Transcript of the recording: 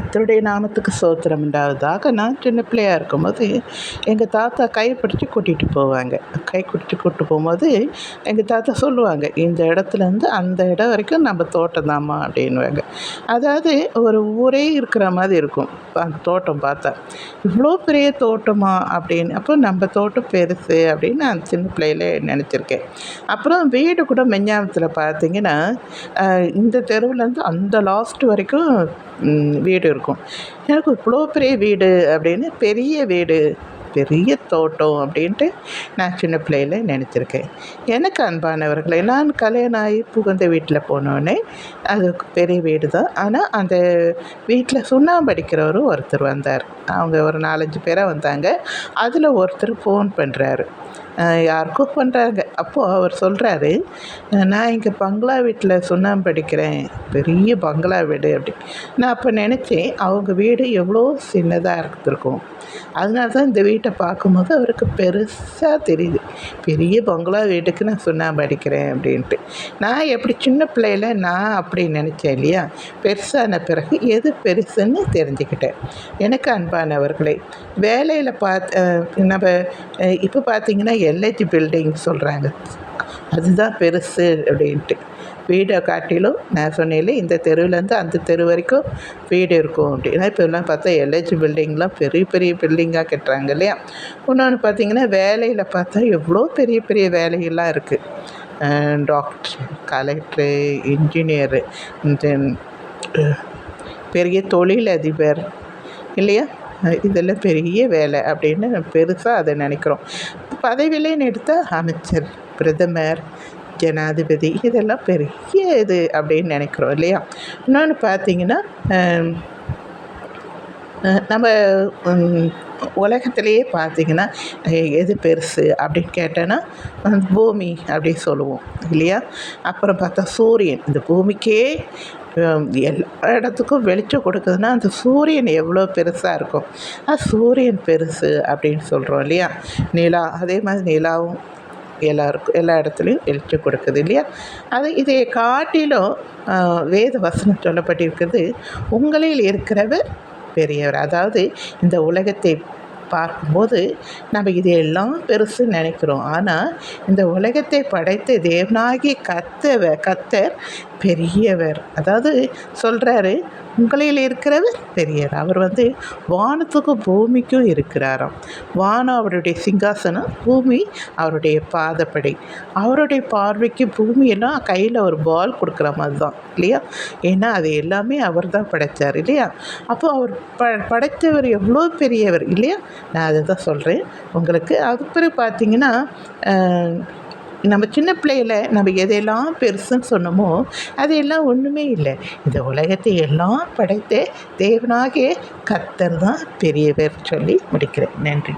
கத்தருடைய நாமத்துக்கு சோத்திரம் உண்டாவதாக. நான் சின்ன பிள்ளையாக இருக்கும்போது எங்கள் தாத்தா கை பிடிச்சி கூட்டிகிட்டு போவாங்க. கை பிடிச்சி கூப்பிட்டு போகும்போது எங்கள் தாத்தா சொல்லுவாங்க இந்த இடத்துலேருந்து அந்த இடம் வரைக்கும் நம்ம தோட்டம் தாம்மா அப்படின்வாங்க அதாவது ஒரு ஊரே இருக்கிற மாதிரி இருக்கும். அந்த தோட்டம் பார்த்தா இவ்வளோ பெரிய தோட்டமா? அப்படின்னு அப்போ நம்ம தோட்டம் பெருசு அப்படின்னு நான் சின்ன பிள்ளையில நினச்சிருக்கேன். அப்புறம் வீடு கூட மெஞ்ஞானத்தில் பார்த்தீங்கன்னா இந்த தெருவுலேருந்து அந்த லாஸ்ட் வரைக்கும் வீடு வீடு இருக்கும். எனக்கு இவ்வளோ பெரிய வீடு அப்படின்னு பெரிய வீடு பெரிய தோட்டம் அப்படின்ட்டு நான் சின்ன பிள்ளையில நினச்சிருக்கேன். எனக்கு அன்பானவர்களை நான் கல்யாணம் ஆகி புகுந்த வீட்டில் போனோடனே அது பெரிய வீடு தான் ஆனால் அந்த வீட்டில் சுண்ணாம்பு அடிக்கிறவரும் ஒருத்தர் வந்தார். அவங்க ஒரு நாலஞ்சு பேராக வந்தாங்க. அதில் ஒருத்தர் ஃபோன் பண்ணுறாரு யாருக்கோ பண்ணுறாங்க அப்போது அவர் சொல்கிறாரு நான் இங்கே பங்களா வீட்டில் சுண்ணாம்பு அடிக்கிறேன். பெரிய பங்களா வீடு அப்படி. நான் அப்போ நினச்சேன் அவங்க வீடு எவ்வளோ சின்னதாக இருந்திருக்கும். அதனால தான் இந்த வீட்டை பார்க்கும்போது அவருக்கு பெருசாக தெரியுது. பெரிய பங்களா வீட்டுக்கு நான் சுண்ணாம்பு அடிக்கிறேன் அப்படின்ட்டு. நான் எப்படி சின்ன பிள்ளையில நான் அப்படி நினச்சேன் இல்லையா? பெருசான பிறகு எது பெருசுன்னு தெரிஞ்சுக்கிட்டேன். எனக்கு அன்பானவர்களே வேலையில் பார்த்து நம்ம இப்போ பார்த்தீங்கன்னா எல்ஐடி பில்டிங் சொல்கிறாங்க அதுதான் பெருசு அப்படின்ட்டு. வீடை காட்டிலும் நான் சொன்னேன்ல இந்த தெருவிலேருந்து அந்த தெரு வரைக்கும் வீடு இருக்கும் அப்படின்னா இப்போ எல்லாம் பார்த்தா எல்ஐஜி பில்டிங்லாம் பெரிய பெரிய பில்டிங்காக கட்டுறாங்க இல்லையா? இன்னொன்று பார்த்தீங்கன்னா வேலையில் பார்த்தா எவ்வளோ பெரிய பெரிய வேலைகள்லாம் இருக்குது டாக்டர் கலெக்டரு இன்ஜினியரு இந்த பெரிய தொழில் அதிபர் இல்லையா? இதெல்லாம் பெரிய வேலை அப்படின்னு பெருசாக அதை நினைக்கிறோம். பதவியிலேன்னு எடுத்தால் அமைச்சர் பிரதமர் ஜனாதிபதி இதெல்லாம் பெரிய இது அப்படின்னு நினைக்கிறோம் இல்லையா? இன்னொன்று பார்த்தீங்கன்னா நம்ம உலகத்திலேயே பார்த்தீங்கன்னா எது பெருசு அப்படின்னு கேட்டோன்னா பூமி அப்படின்னு சொல்லுவோம் இல்லையா? அப்புறம் பார்த்தா சூரியன். இந்த பூமிக்கே எல்லா இடத்துக்கும் வெளிச்சம் கொடுக்குதுன்னா அந்த சூரியன் எவ்வளோ பெருசாக இருக்கும். அது சூரியன் பெருசு அப்படின்னு சொல்கிறோம் இல்லையா? நிலா அதே மாதிரி நிலாவும் எல்லாருக்கும் எல்லா இடத்துலையும் வெளிச்சம் கொடுக்குது இல்லையா? அது இதை காட்டிலும் வேத வசனம் சொல்லப்பட்டிருக்கிறது உங்களில் இருக்கிறவர் பெரியவர். அதாவது இந்த உலகத்தை பார்க்கும்போது நம்ம இதையெல்லாம் பெருசு நினைக்கிறோம். ஆனால் இந்த உலகத்தை படைத்த தேவனாகி கத்தவ கத்தர் பெரியவர். அதாவது சொல்கிறாரு உங்களில் இருக்கிறவர் பெரியவர். அவர் வந்து வானத்துக்கும் பூமிக்கும் இருக்கிறாராம். வானம் அவருடைய சிங்காசனம் பூமி அவருடைய பாதப்படை. அவருடைய பார்வைக்கு பூமியெல்லாம் கையில் ஒரு பால் கொடுக்குற மாதிரி தான் இல்லையா? ஏன்னா அது எல்லாமே அவர் தான் படைத்தார் இல்லையா? அப்போ அவர் ப படைத்தவர் எவ்வளோ பெரியவர் இல்லையா? நான் அதை தான் சொல்கிறேன் உங்களுக்கு அதுக்கு பிறகு பார்த்தீங்கன்னா நம்ம சின்ன பிள்ளையில் நம்ம எதையெல்லாம் பெருசுன்னு சொன்னோமோ அதையெல்லாம் ஒன்றுமே இல்லை. இந்த உலகத்தை எல்லாம் படைத்த தேவனாகிய கத்தர் தான் பெரியவர் சொல்லி முடிக்கிறேன். நன்றி.